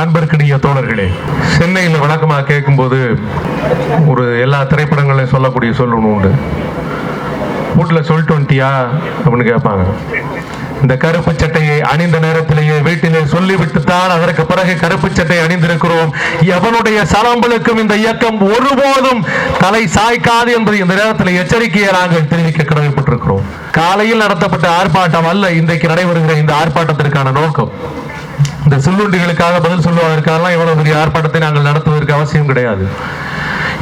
அன்பிற்கினிய தோழர்களே சென்னையில் வழக்கமாக கேட்கும்போது ஒரு எல்லா திரைப்படங்களையும் சொல்லக்கூடிய சொல்லணும் உண்டு. வீட்டில் சொல்லிட்டு வந்துட்டியா? அப்படின்னு கேட்பாங்க. இந்த கருப்பு சட்டையை அணிந்த நேரத்திலேயே வீட்டிலே சொல்லிவிட்டுத்தான் அதற்கு பிறகு கருப்பு சட்டை அணிந்திருக்கிறோம். எவனுடைய சலம்பலுக்கும் இந்த இயக்கம் ஒருபோதும் தலை சாய்க்காது என்பது இந்த நேரத்தில் எச்சரிக்கையை நாங்கள் தெரிவிக்க கடமைப்பட்டிருக்கிறோம். காலையில் நடத்தப்பட்ட ஆர்ப்பாட்டம் அல்ல இன்றைக்கு நடைபெறுகிற இந்த ஆர்ப்பாட்டத்திற்கான நோக்கம். இந்த சொல்லுண்டிகளுக்காக பதில் சொல்லுவதற்காகலாம் இவ்வளவு பெரிய ஆர்ப்பாட்டத்தை நாங்கள் நடத்துவதற்கு அவசியம் கிடையாது.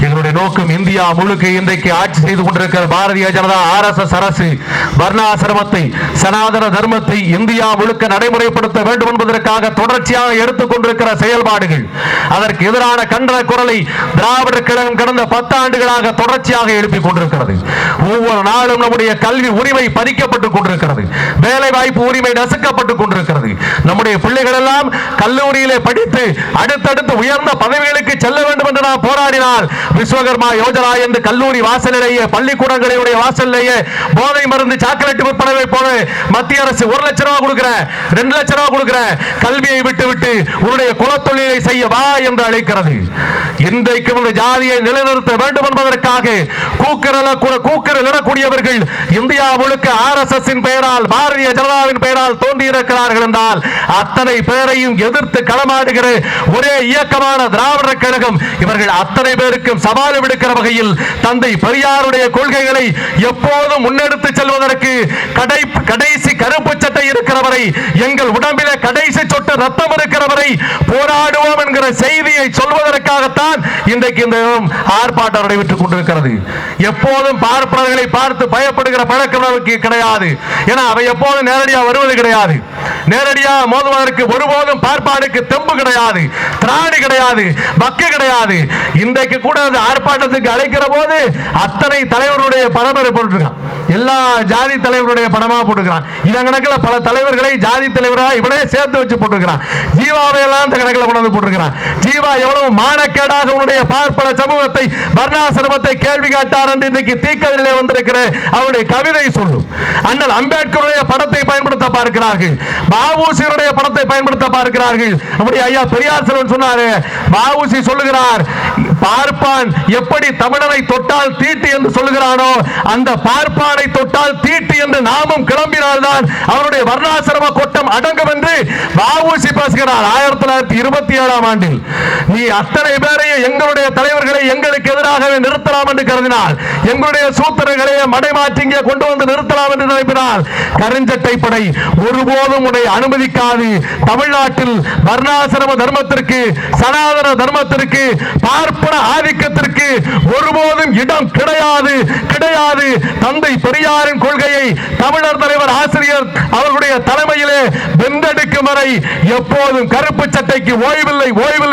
எங்களுடைய நோக்கம் இந்தியா முழுக்க இன்றைக்கு ஆட்சி செய்து கொண்டிருக்கிற Bharatiya Janata R S S அரசு வர்ணாசிரமத்தை சனாதன தர்மத்தை இந்தியா முழுக்க நடைமுறைப்படுத்த வேண்டும் என்பதற்காக தொடர்ச்சியாக எடுத்துக் கொண்டிருக்கிற செயல்பாடுகள். அதற்கு எதிரான கண்டன குரலை திராவிடர் கழகம் கடந்த பத்தாண்டுகளாக தொடர்ச்சியாக எழுப்பிக் கொண்டிருக்கிறது. ஒவ்வொரு நாளும் நம்முடைய கல்வி உரிமை பறிக்கப்பட்டுக் கொண்டிருக்கிறது. வேலை வாய்ப்பு உரிமை நசுக்கப்பட்டுக் கொண்டிருக்கிறது. நம்முடைய பிள்ளைகள் எல்லாம் கல்லூரியிலே படித்து அடுத்தடுத்து உயர்ந்த பதவிகளுக்கு செல்ல வேண்டும் என்று நாம் போராடினால் விஸ்வகர்மா யோஜனா என்று கல்லூரி வாசலிலேயே பள்ளிக்கூடங்களுடைய வாசலிலேயே போதை மருந்து சாக்லேட் விற்பனை போல மத்திய அரசு ஒரு லட்ச ரூபா கொடுக்கிற ரெண்டு லட்ச ரூபா கொடுக்கிற கல்வியை விட்டு விட்டு உன்னுடைய குலத்தொழிலை செய்ய வா என்று அழைக்கிறது. இன்றைக்கு இந்த ஜாதியை நிலைநிறுத்த வேண்டும் என்பதற்காக கூக்கரல கூக்கரல் இடக்கூடியவர்கள் இந்தியா முழுக்க ஆர் எஸ் எஸ் பெயரால் பாரதிய ஜனதாவின் பெயரால் தோன்றியிருக்கிறார்கள் என்றால் அத்தனை பேரையும் எதிர்த்து களமாடுகிற ஒரே இயக்கமான திராவிட கழகம் இவர்கள் அத்தனை பேருக்கும் சவால் விடுக்கிற வகையில் தந்தை பெரியாருடைய கொள்கைகளை எப்போதும் முன்னெடுத்து செல்வதற்கு கடை கடைசி இருக்கிறவரை எங்கள் உடம்பில கடைசி சொட்டு ரத்தம் இருக்கிறவரை போராடுவோம் என்கிற செய்தியை சொல்வதற்காகத்தான் இன்றைக்கு இந்த ஆர்ப்பாட்டம் நடைபெற்றுக் கொண்டிருக்கிறது. எப்போதும் பார்ப்பவர்களை பார்த்து பயப்படுகிற பழக்கம் நமக்கு கிடையாது. ஏன்னா அவை எப்போதும் நேரடியாக வருவது கிடையாது. நேரடியாக மோதுவதற்கு ஒருபோதும் பார்ப்பானுக்கு தெம்பு கிடையாது திராணி கிடையாது பக்கு கிடையாது. இன்றைக்கு கூட அந்த ஆர்ப்பாட்டத்துக்கு அழைக்கிற போது அத்தனை தலைவருடைய படம் போட்டுருக்கான் எல்லா ஜாதி தலைவருடைய படமா போட்டுக்கிறான். இதன் கணக்கில் பல தலைவர்களை ஜாதி தலைவராக இவனே சேர்த்து வச்சு போட்டுக்கிறான். ஜீவாவை எல்லாம் இந்த கணக்கில் கொண்டு வந்து போட்டுக்கிறான். ஜீவா எவ்வளவு மானக்கேடாக உன்னுடைய பார்ப்பன சமூகத்தை வர்ணாசிரமத்தை கேள்வி கேட்டார் என்று இன்றைக்கு தீக்கதிலே வந்திருக்கிற அவருடைய கவிதை சொல்லும். அண்ணல் அம்பேத்கருடைய படத்தை பயன்படுத்த பார்க்கிறார்கள். பாபுசியருடைய படத்தை பயன்படுத்த பார்க்கிறார்கள். நம்முடைய ஐயா பெரியார் செல்வன் சொன்னாரு பாபுசி சொல்லுகிறார் பார்ப்பான் எப்படி தமிழனை தொட்டால் தீட்டு என்று சொல்கிறானோ அந்த பார்ப்பானை தொட்டால் தீட்டு என்று நாமும் கிளம்பினால்தான் அவருடைய வர்ணாசிரம கொட்டம் அடங்கும் என்று வாவூசி பேசுகிறார். ஆயிரத்தி தொள்ளாயிரத்தி இருபத்தி ஏழாம் ஆண்டில். நீ அத்தனை பேரையும் எங்களுடைய தலைவர்களை எங்களுக்கு எதிராகவே நிறுத்தலாம் என்று கருதினால் எங்களுடைய சூத்திரங்களை மடைமாற்றி இங்கே கொண்டு வந்து நிறுத்தலாம் என்று நினைப்பினால் கருஞ்சட்டை படை ஒருபோதும் உன்னை அனுமதிக்காது. தமிழ்நாட்டில் வர்ணாசிரம தர்மத்திற்கு சனாதன தர்மத்திற்கு பார்ப்பன ஆதிக்கத்திற்கு ஒருபோதும் இடம் கிடையாது. கிடையாது. தந்தை பெரியாரின் கொள்கையை தமிழர் தலைவர் ஆசிரியர் அவர்களுடைய தலைமையிலே வென்றெடுக்கும் வரை எப்போதும் கருப்பு சட்டைக்கு ஓய்வில்லை ஓய்வில்லை